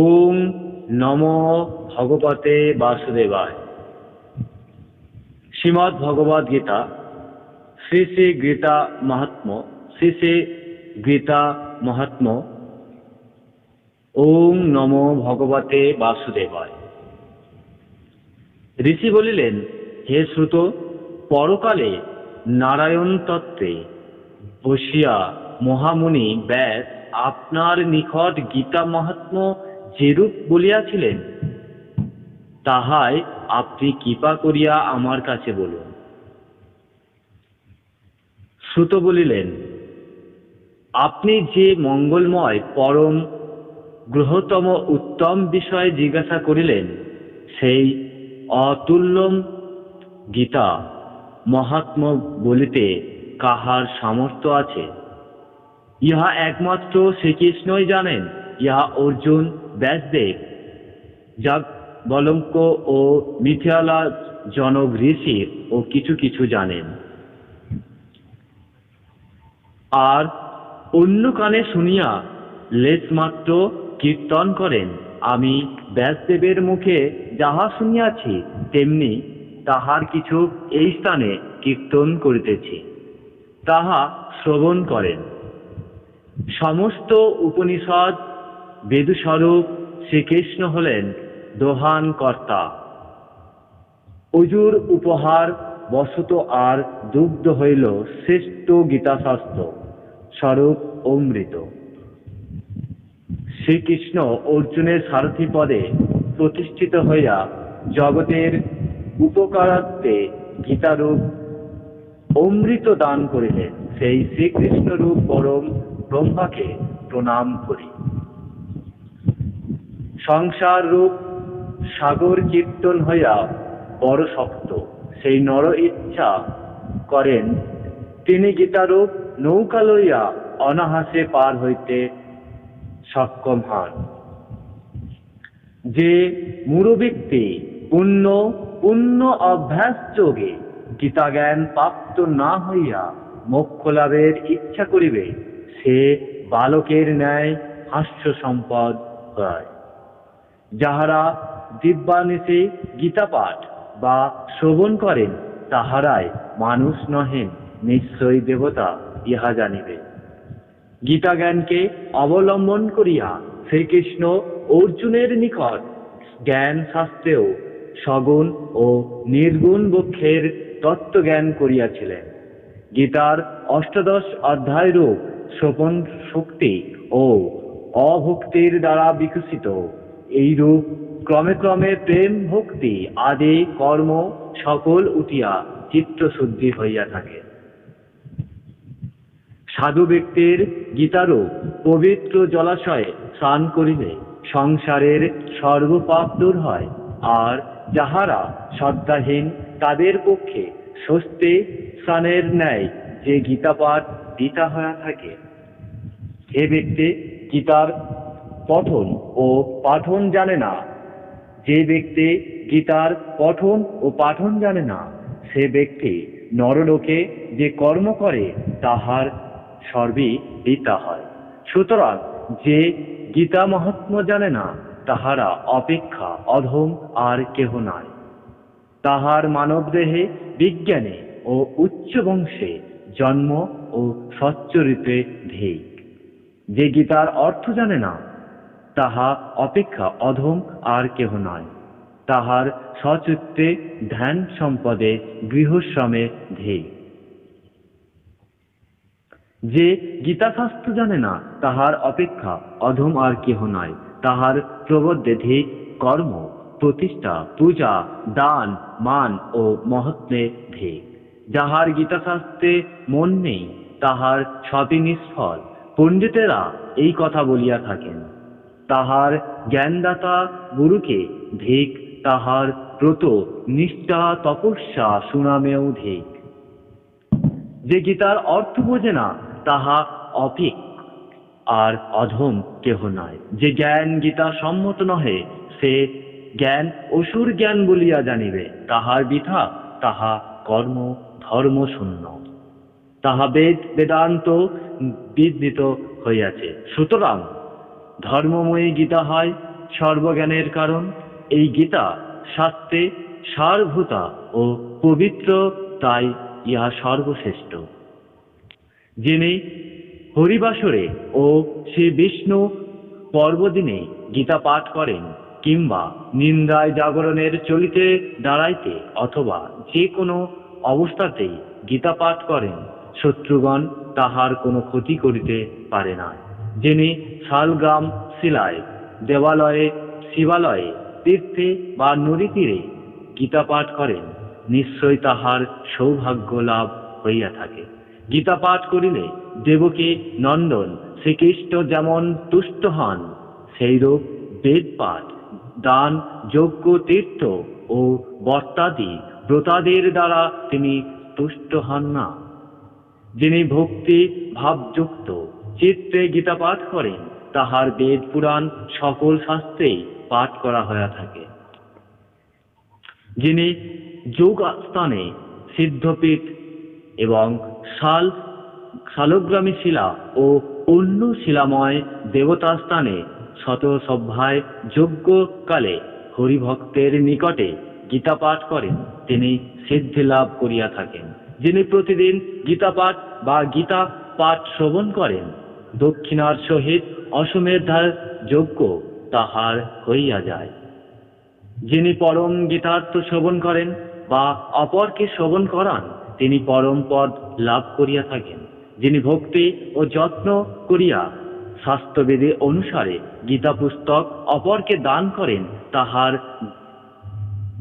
ওম নম ভগবতে বাসুদেবায়। শ্রীমদ্ ভগবদ গীতা, শ্রী শ্রী গীতা মাহাত্ম শ্রী শ্রী গীতা মাহাত্ম ওম নম ভগবতে বাসুদেবায়। ঋষি বলিলেন, হে শ্রুত, পরকালে নারায়ণ তত্ত্বে বসিয়া মহামুনি ব্যাস আপনার নিকট গীতা মাহাত্ম যেরূপ বলিয়াছিলেন, তাহাই আপনি কৃপা করিয়া আমার কাছে বলুন। শ্রুত বলিলেন, আপনি যে মঙ্গলময়, পরম গ্রহতম উত্তম বিষয়ে জিজ্ঞাসা করিলেন, সেই অতুল্যম গীতা মহাত্ম বলিতে কাহার সামর্থ্য আছে? ইহা একমাত্র শ্রীকৃষ্ণই জানেন। ইহা অর্জুন ব্যাসদেব যাগ বলঙ্ক ও মিথিয়ালা জনক ঋষি ও কিছু কিছু জানেন। আর অন্য কানে শুনিয়া লেশমাত্র কীর্তন করেন। আমি ব্যাসদেবের মুখে যাহা শুনিয়াছি, তেমনি তাহার কিছু এই স্থানে কীর্তন করিতেছি, তাহা শ্রবণ করেন। সমস্ত উপনিষদ বেদস্বরূপ শ্রীকৃষ্ণ হলেন দোহান কর্তা। অজুর উপহার বসত আর দুগ্ধ হইল শ্রেষ্ঠ গীতাশাস্ত্র, স্বরূপ অমৃত। শ্রীকৃষ্ণ অর্জুনের সারথি পদে প্রতিষ্ঠিত হইয়া জগতের উপকারার্থে গীতারূপ অমৃত দান করিলেন। সেই শ্রীকৃষ্ণরূপ পরম ব্রহ্মাকে প্রণাম করি। সংসার রূপ সাগর কীর্তন হইয়া বড় শক্ত। সেই নর ইচ্ছা করেন। তিনি গীতারূপ নৌকা লইয়া অনাহাসে পার হইতে সক্ষম হন। যে মুরব্যক্তি পুণ্য পুণ্য অভ্যাস যোগে গীতা জ্ঞান প্রাপ্ত না হইয়া মোক্ষ লাভের ইচ্ছা করিবে, সে বালকের ন্যায় হাস্য সম্পদ হয়। যাহারা দিব্যানিশে গীতা পাঠ বা শ্রবণ করেন, তাহারাই মানুষ নহেন, নিশ্চয়ই দেবতা ইহা জানিবে। গীতা জ্ঞানকে অবলম্বন করিয়া শ্রীকৃষ্ণ অর্জুনের নিকট জ্ঞান শাস্ত্রেও সগুণ ও নির্গুণ বক্ষের তত্ত্বজ্ঞান করিয়াছিলেন। গীতার অষ্টাদশ অধ্যায়রূপ সোপন শক্তি ও অভক্তির দ্বারা বিকশিত এই রূপ ক্রমে ক্রমে প্রেম ভক্তি আদি কর্ম সকল উঠিয়া চিত্তশুদ্ধি হইয়া থাকে। সাধু ব্যক্তির গীতারও পবিত্র জলাশয়ে স্নান করিলে সংসারের সর্বপাপ দূর হয় আর যাহারা শ্রদ্ধাহীন তাদের পক্ষে স্বস্তি স্নানের ন্যায় যে গীতা পাঠ দিতা হয়ে থাকে। যে ব্যক্তি, গীতার পঠন ও পাঠন জানে না। যে ব্যক্তি গীতার পঠন ও পাঠন জানে না, সে ব্যক্তি নরলোকে যে কর্ম করে, তাহার সর্বই পিতা হয়। সুতরাং যে গীতা মহাত্ম জানে না, তাহারা অপেক্ষা অধম আর কেহ নয় তাহার মানবদেহে বিজ্ঞানে ও উচ্চ বংশে জন্ম ও সচ্চরিতে ধেক যে গীতার অর্থ জানে না তাহা অপেক্ষা অধম আর কেহ নয়। তাহার সচিত্তে ধ্যান সম্পদে গৃহশ্রমে ধেয়। যে গীতাশাস্ত্র জানে না, তাহার অপেক্ষা অধম আর কেহ নয়। তাহার প্রবদ্ধে কর্ম, প্রতিষ্ঠা, পূজা, দান, মান ও মহত্বে ধেক যাহার গীতাশাস্ত্রে মন নেই, তাহার সবই নিষ্ফল পণ্ডিতেরা এই কথা বলিয়া থাকেন। তাহার জ্ঞানদাতা গুরুকে ধিক তাহার ব্রত নিষ্ঠা তপস্যা সুনামেও ধিক যে গীতার অর্থ বোঝে না, তাহা অপিক আর অধম কেহ নয় যে জ্ঞান গীতা সম্মত নহে, সে জ্ঞান অসুর জ্ঞান বলিয়া জানিবে। তাহার বৃথা তাহা কর্ম, ধর্ম শূন্য। তাহা বেদ, বেদান্ত বিদিত হইয়াছে। সুতরাং ধর্মময়ী গীতা হয় সর্বজ্ঞানের কারণ। এই গীতা শাস্ত্রে সারভূতা ও পবিত্র, তাই ইহা সর্বশ্রেষ্ঠ। যিনি হরিবাসরে ও শ্রী বিষ্ণু পর্বদিনে গীতা পাঠ করেন কিংবা নিন্দায় জাগরণের চলিতে দাঁড়াইতে অথবা যে কোনো অবস্থাতেই গীতা পাঠ করেন, শত্রুগণ তাহার কোনো ক্ষতি করিতে পারে না যিনি শালগ্রাম শিলায় দেবালয়ে শিবালয়ে, তীর্থে বা নদী তীরে গীতা পাঠ করেন, নিশ্চয় তাহার সৌভাগ্য লাভ হইয়া থাকে। গীতা পাঠ করিলে দেবকী নন্দন শ্রীকৃষ্ণ যেমন তুষ্ট হন, সেইরূপ বেদ পাঠ, দান, যজ্ঞ, তীর্থ ও বর্তাদি ব্রতাদের দ্বারা তিনি তুষ্ট হন না। যিনি ভক্তি ভাবযুক্ত চিত্তে গীতা পাঠ করেন, তাহার বেদ পুরাণ সকল শাস্ত্রেই পাঠ করা হয়ে থাকে। যিনি যোগ স্থানে সিদ্ধপীঠ এবং শাল, শালগ্রামী শিলা ও অন্য শিলাময় দেবতা স্থানে শত সভ্যায় যজ্ঞকালে হরিভক্তের নিকটে গীতা পাঠ করেন, তিনি সিদ্ধি লাভ করিয়া থাকেন। যিনি প্রতিদিন গীতা পাঠ বা গীতা পাঠ শ্রবণ করেন দক্ষিণার সহিত অশ্বমেধার যোগ্য তাহার হইয়া যায়। যিনি পরম গীতার্থ শ্রবণ করেন বা অপরকে শ্রবণ করান, তিনি পরম পদ লাভ করিয়া থাকেন। যিনি ভক্তি ও যত্ন করিয়া স্বাস্থ্যবিধি অনুসারে গীতা পুস্তক অপরকে দান করেন, তাহার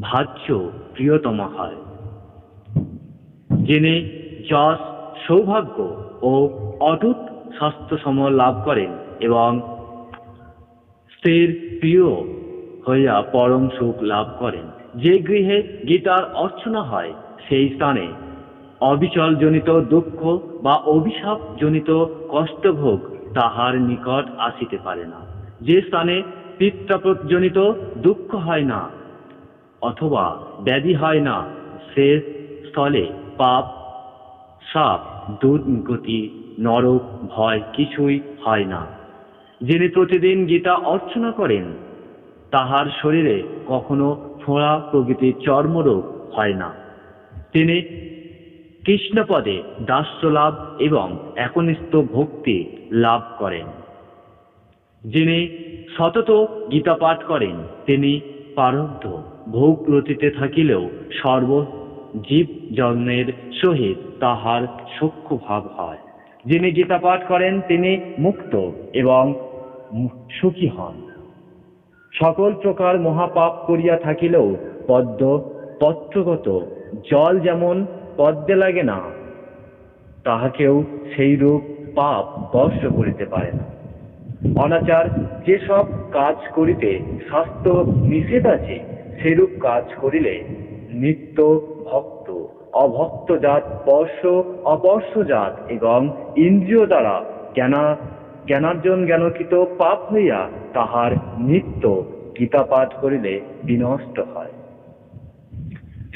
ভাজ্য প্রিয়তম হয়। যিনি যশ, সৌভাগ্য ও অটুট স্বাস্থ্য সম লাভ করেন এবং স্ত্রীর প্রিয় হইয়া পরম সুখ লাভ করেন। যে গৃহে গীতার অর্চনা হয়, সেই স্থানে অবিচল জনিত দুঃখ বা অভিশাপ জনিত কষ্টভোগ তাহার নিকট আসিতে পারে না। যে স্থানে পিত্রাপজনিত দুঃখ হয় না অথবা ব্যাধি হয় না, সে স্থলে পাপ, সাপ, দুর্গতি নরক, ভয় কিছুই হয় না। যিনি প্রতিদিন গীতা অর্চনা করেন, তাহার শরীরে কখনো ফোঁড়া প্রকৃতির চর্মরোগ হয় না। তিনি কৃষ্ণপদে দাস্য লাভ এবং একনিষ্ঠ ভক্তি লাভ করেন। যিনি সতত গীতা পাঠ করেন, তিনি পারব্ধ ভোগ রতিতে থাকিলেও সর্ব জীব জন্মের সহিত তাহার সূক্ষ্ম ভাব হয়। যিনি গীতা পাঠ করেন, তিনি মুক্ত এবং সুখী হন। সকল প্রকার মহাপাপ করিয়া থাকিলেও পদ্ম, পত্রগত জল যেমন পদ্মে লাগে না, তাহাকেও সেই রূপ পাপ স্পর্শ করিতে পারে না। অনাচার যেসব কাজ করিতে শাস্ত্র নিষেধ আছে, সেরূপ কাজ করিলে নিত্য ভক্ত অভক্ত জাত স্পর্শ অপর্শ জাত এবং ইন্দ্রিয় দ্বারা জ্ঞানা জ্ঞানার্জন জ্ঞানকৃত পাপ হইয়া তাহার নিত্য গীতা পাঠ করিলে বিনষ্ট হয়।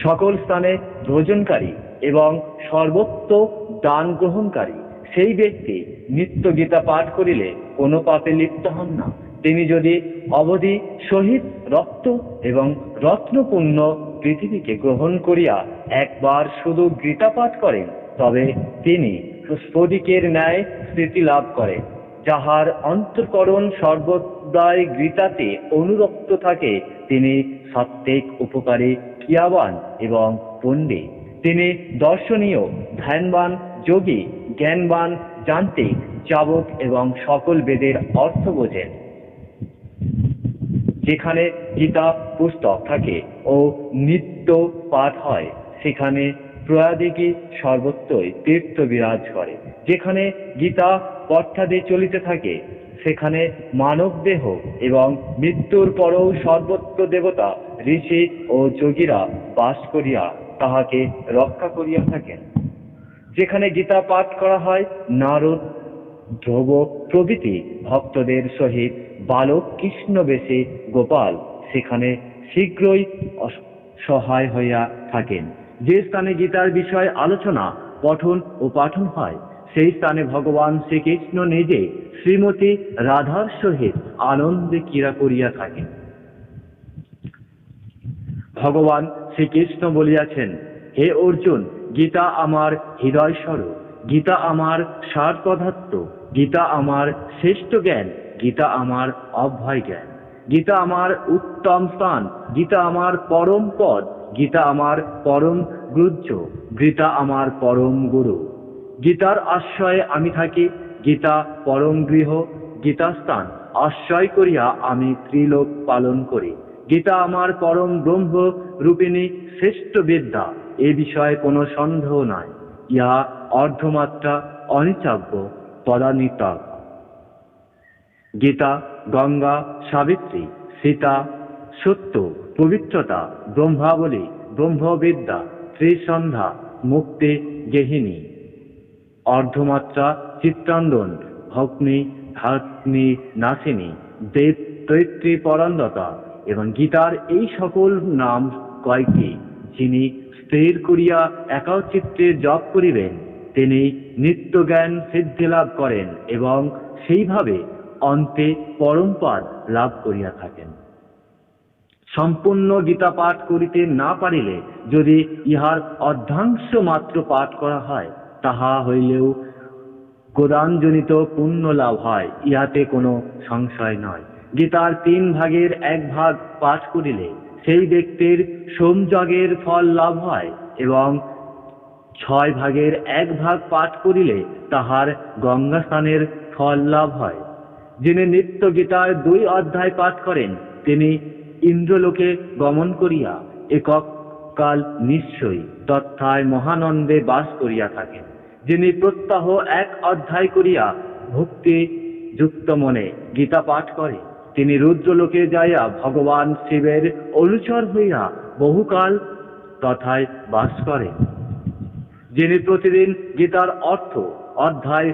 সকল স্থানে ভোজনকারী এবং সর্বত্র দান গ্রহণকারী সেই ব্যক্তি নিত্য গীতা পাঠ করিলে কোনো পাপে লিপ্ত হন না। তিনি যদি অবধি সহিত রক্ত এবং রত্নপূর্ণ পৃথিবীকে গ্রহণ করিয়া একবার শুধু গীতা পাঠ করেন, তবে তিনি স্ফটিকের ন্যায় স্মৃতি লাভ করেন, যাহার অন্তঃকরণ সর্বদাই গীতাতে অনুরক্ত থাকে। তিনি সাত্ত্বিক, উপকারী, ক্রিয়াবান এবং পণ্ডিত। তিনি দর্শনীয়, ধ্যানবান, যোগী, জ্ঞানবান, যান্ত্রিক চাবক এবং সকল বেদের অর্থ বোঝেন। যেখানে গীতা পুস্তক থাকে ও নিত্য পাঠ হয়, সেখানে প্রয়াদিকে সর্বত্রই তীর্থ বিরাজ করে। যেখানে গীতা পর্থাদে চলিতে থাকে, সেখানে মানব দেহ এবং মৃত্যুর পরও সর্বত্র দেবতা, ঋষি ও যোগীরা বাস করিয়া তাহাকে রক্ষা করিয়া থাকেন। যেখানে গীতা পাঠ করা হয়, নারদ, ধ্রুব প্রভৃতি ভক্তদের সহিত বালক কৃষ্ণ বেশে গোপাল সেখানে শীঘ্রই সহায় হইয়া থাকেন। যে স্থানে গীতার বিষয় আলোচনা, পঠন ও পাঠন হয়, সেই স্থানে ভগবান শ্রীকৃষ্ণ নিজে শ্রীমতী রাধার সহিত আনন্দে ক্রীড়া করিয়া থাকেন। ভগবান শ্রীকৃষ্ণ বলিয়াছেন, হে অর্জুন, গীতা আমার হৃদয় স্বরূপ গীতা আমার সার পদার্থ গীতা আমার শ্রেষ্ঠ জ্ঞান গীতা আমার অভয় জ্ঞান, গীতা আমার উত্তম স্থান, গীতা আমার পরম পদ, গীতা আমার পরম গ্রুহ্য, গীতা আমার পরম গুরু। গীতার আশ্রয়ে আমি থাকি, গীতা পরম গৃহ, গীতা স্থান। আশ্রয় করিয়া আমি ত্রিলোক পালন করি। গীতা আমার পরম ব্রহ্ম রূপিণী শ্রেষ্ঠ বিদ্যা, এ বিষয়ে কোনো সন্দেহ নাই। ইহা অর্ধমাত্রা অনিচাব্য পদানিতাক গীতা, গঙ্গা, সাবিত্রী, সীতা, সত্য, পবিত্রতা, ব্রহ্মাবলী, ব্রহ্মবিদ্যা, ত্রিসন্ধ্যা, মুক্তি গেহিনী অর্ধমাত্রা চিত্রান্দন ভগ্নি ধাত্নি নাসিনী, দেব, তৈত্রী, পরন্দতা এবং গীতার এই সকল নাম কয়েকটি যিনি স্থির করিয়া একাচিত্রে জপ করিবেন, তিনি নিত্য জ্ঞান সিদ্ধি লাভ করেন এবং সেইভাবে অন্তে পরমপদ লাভ করিয়া থাকেন। সম্পূর্ণ গীতা পাঠ করিতে না পারিলে যদি ইহার অর্ধাংশ মাত্র পাঠ করা হয়, তাহা হইলেও গোদানজনিত পুণ্য লাভ হয়, ইহাতে কোনো সংশয় নয়। গীতার তিন ভাগের এক ভাগ পাঠ করিলে সেই ব্যক্তির সোমযজ্ঞের ফল লাভ হয় এবং ছয় ভাগের এক ভাগ পাঠ করিলে তাহার গঙ্গা স্নানের ফল লাভ হয়। যিনি নিত্য গীতার দুই অধ্যায় পাঠ করেন, তিনি ইন্দ্রলোকে গমন করিয়া একক কাল নিশ্চয়ই তথায় মহানন্দে বাস করিয়া থাকেন। যিনি প্রত্যাহ এক অধ্যায় করিয়া ভক্তি যুক্ত মনে গীতা পাঠ করে তিনি রুদ্রলোকে যাইয়া ভগবান শিবের অনুচর হইয়া বহুকাল তথায় বাস করেন। যিনি প্রতিদিন গীতার অর্থ অধ্যায়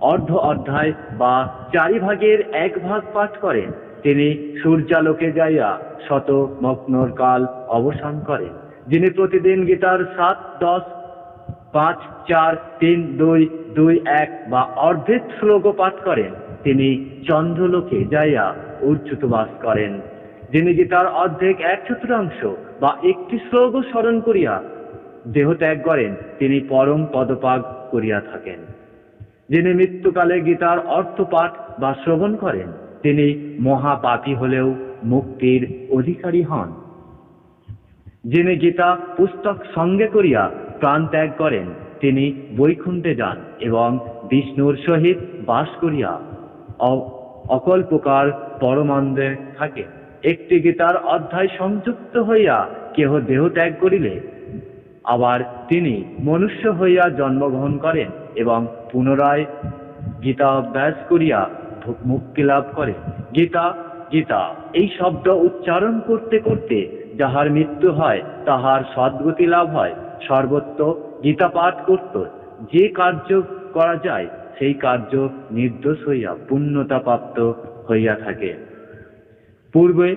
অর্ধ অধ্যায় বা চারি ভাগের এক ভাগ পাঠ করেন। তিনি সূর্যালোকে যাইয়া শত মগ্নর কাল অবসান করেন, যিনি প্রতিদিন গীতার সাত, দশ, পাঁচ, চার, তিন, দুই দুই, এক বা অর্ধেক শ্লোক পাঠ করেন। তিনি চন্দ্রলোকে যাইয়া উচ্যুত বাস করেন, যিনি গীতার অর্ধেক এক চতুর্থাংশ বা একটি শ্লোক স্মরণ করিয়া দেহ ত্যাগ করেন। তিনি পরম পদপাগ করিয়া থাকেন। যিনি মৃত্যুকালে গীতার অর্থ পাঠ বা শ্রবণ করেন, তিনি মহাপাপী হলেও মুক্তির অধিকারী হন। যিনি গীতা পুস্তক সঙ্গে করিয়া প্রাণ ত্যাগ করেন, তিনি বৈকুণ্ঠে যান এবং বিষ্ণুর সহিত বাস করিয়া অ- অকল্পকার পরমানন্দে থাকে। একটি গীতার অধ্যায় সংযুক্ত হইয়া কেহ দেহ ত্যাগ করিলে আবার তিনি মনুষ্য হইয়া জন্মগ্রহণ করেন এবং পুনরায় গীতা অভ্যাস করিয়া মুক্তি লাভ করে গীতা গীতা, এই শব্দ উচ্চারণ করতে করতে যাহার মৃত্যু হয়, তাহার সদ্গতি লাভ হয়। সর্বত্র গীতা পাঠ করত। যে কার্য করা যায়, সেই কার্য নির্দোষ হইয়া পুণ্যতা প্রাপ্ত হইয়া থাকে। পূর্বে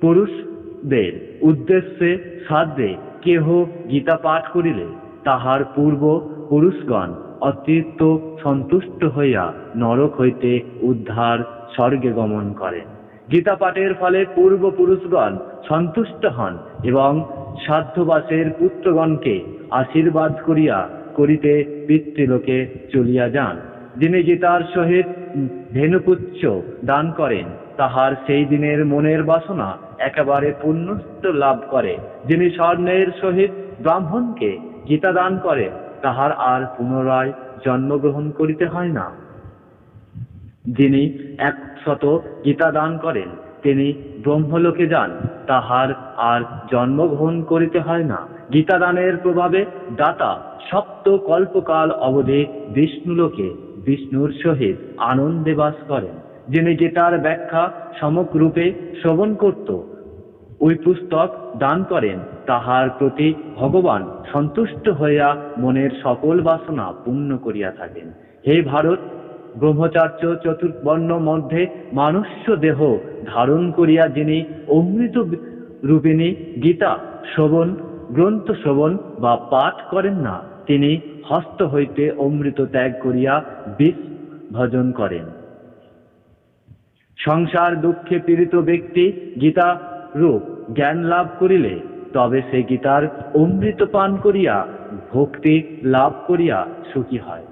পুরুষদের উদ্দেশ্যে সাধ্যে কেহ গীতা পাঠ করিলে তাহার পূর্ব পুরুষগণ অতিরিক্ত সন্তুষ্ট হইয়া নরক হইতে উদ্ধার স্বর্গে গমন করেন। গীতা পাঠের ফলে পূর্বপুরুষগণ সন্তুষ্ট হন এবং সাধ্যবাসের পুত্রগণকে আশীর্বাদ করিয়া করিতে পিতৃলোকে চলিয়া যান। যিনি গীতার সহিত ধেনুপুচ্ছ দান করেন, তাহার সেই দিনের মনের বাসনা একেবারে পুণ্যস্ত লাভ করে, যিনি স্বর্ণের সহিত ব্রাহ্মণকে গীতা দান করে তাহার আর পুনরায় জন্মগ্রহণ করিতে হয় না। যিনি একশত গীতা দান করেন, তিনি ব্রহ্মলোকে যান, তাহার আর জন্মগ্রহণ করিতে হয় না। গীতা দানের প্রভাবে দাতা সপ্ত কল্পকাল অবধি বিষ্ণুলোকে বিষ্ণুর সহিত আনন্দে বাস করেন। যিনি গীতার ব্যাখ্যা সমগ্রূপে শ্রবণ করত, ওই পুস্তক দান করেন, তাহার প্রতি ভগবান সন্তুষ্ট হইয়া মনের সকল বাসনা পূর্ণ করিয়া থাকেন। হে ভারত, ব্রহ্মচার্য চতুর্বর্ণ মধ্যে মানুষ্য দেহ ধারণ করিয়া যিনি অমৃত রূপিণী গীতা শ্রবণ, গ্রন্থ শ্রবণ বা পাঠ করেন না, তিনি হস্ত হইতে অমৃত ত্যাগ করিয়া বিষ ভজন করেন। সংসার দুঃখে পীড়িত ব্যক্তি গীতা রূপ জ্ঞান লাভ করিলে, তবে সে গীতার অমৃত পান করিয়া, ভক্তি লাভ করিয়া সুখী হয়।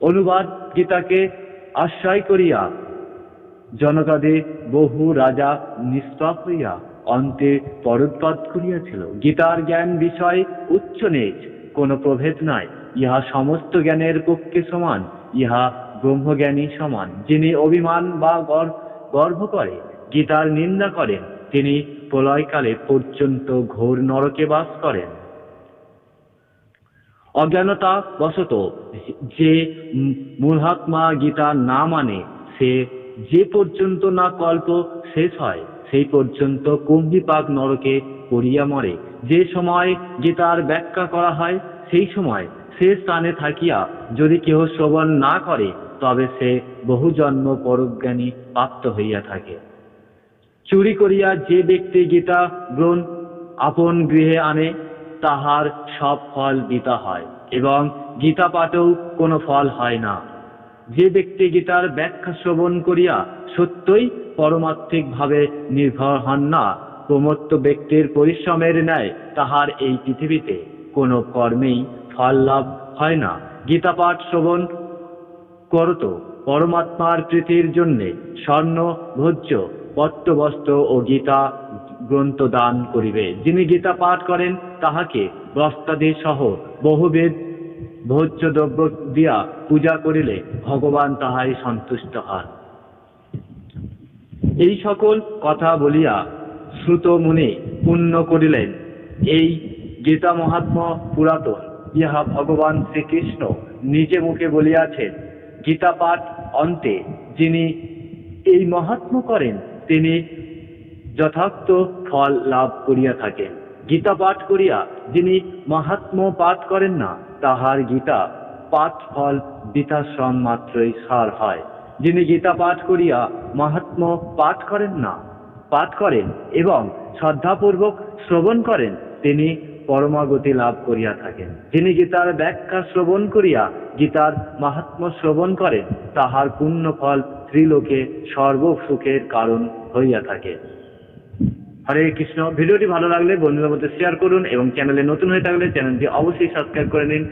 অনুবাদ গীতাকে আশ্রয় করিয়া জনকাদে বহু রাজা নিষ্পাপ হইয়া অন্তে পরোৎপাত করিয়াছিল। গীতার জ্ঞান বিষয় উচ্চ নিচ, কোনো প্রভেদ নাই। ইহা সমস্ত জ্ঞানের পক্ষে সমান, ইহা ব্রহ্মজ্ঞানী সমান, যিনি অভিমান বা গর- গর্ব করে, গীতার নিন্দা করেন, তিনি প্রলয়কালে পর্যন্ত ঘোর নরকে বাস করেন। অজ্ঞানতা বশত যে উম মূঢ়াত্মা গীতা না মানে সে যে পর্যন্ত না কল্প শেষ হয়, সেই পর্যন্ত কুম্ভিপাক নরকে পড়িয়া মরে। যে সময় গীতার ব্যাখ্যা করা হয়, সেই সময় সে স্থানে থাকিয়া যদি কেহ শ্রবণ না করে তবে সে বহু জন্ম পরজ্ঞানী প্রাপ্ত হইয়া থাকে। চুরি করিয়া যে ব্যক্তি গীতা গ্রহণ আপন গৃহে আনে, তাহার সব ফল দিতা হয় এবং গীতা পাঠেও কোনো ফল হয় না। যে ব্যক্তি গীতার ব্যাখ্যা শ্রবণ করিয়া সত্যই পরমাত্মিক ভাবে নির্ভর হন না, প্রমত্ত ব্যক্তির পরিশ্রমের ন্যায় তাহার এই পৃথিবীতে কোনো কর্মেই ফল লাভ হয় না। গীতা পাঠ শ্রবণ করত পরমাত্মার প্রীতির জন্যে স্বর্ণ, ভোজ্য পট্টবস্ত্র ও গীতা গ্রন্থ দান করিবে। যিনি গীতা পাঠ করেন, তাহাকে বস্তাদি সহ বহুবিধ ভোজ্য দ্রব্য দিয়া পূজা করিলে ভগবান তাহাই সন্তুষ্ট হন। এই সকল কথা বলিয়া শ্রুত মুনি পুণ্য করিলেন। এই গীতা মহাত্ম পুরাতন, ইহা ভগবান শ্রীকৃষ্ণ নিজে মুখে বলিয়াছেন গীতা পাঠ অন্তে যিনি এই মহাত্ম করেন, তিনি যথার্থ ফল লাভ করিয়া থাকেন। গীতা পাঠ করিয়া যিনি মাহাত্ম পাঠ করেন না, তাহার গীতা পাঠ ফল বৃথাশ্রম মাত্রই সার হয়। যিনি গীতা পাঠ করিয়া মাহাত্ম পাঠ করেন না, পাঠ করেন এবং শ্রদ্ধাপূর্বক শ্রবণ করেন, তিনি পরমাগতি লাভ করিয়া থাকেন। যিনি গীতার ব্যাখ্যা শ্রবণ করিয়া গীতার মাহাত্ম শ্রবণ করেন, তাহার পুণ্য ফল ত্রিলোকে সর্বসুখের কারণ হইয়া থাকে। হরে কৃষ্ণ। ভিডিওটি ভালো লাগলে বন্ধুদের মধ্যে শেয়ার করুন এবং চ্যানেলে নতুন হয়ে থাকলে চ্যানেলটি অবশ্যই সাবস্ক্রাইব করে নিন।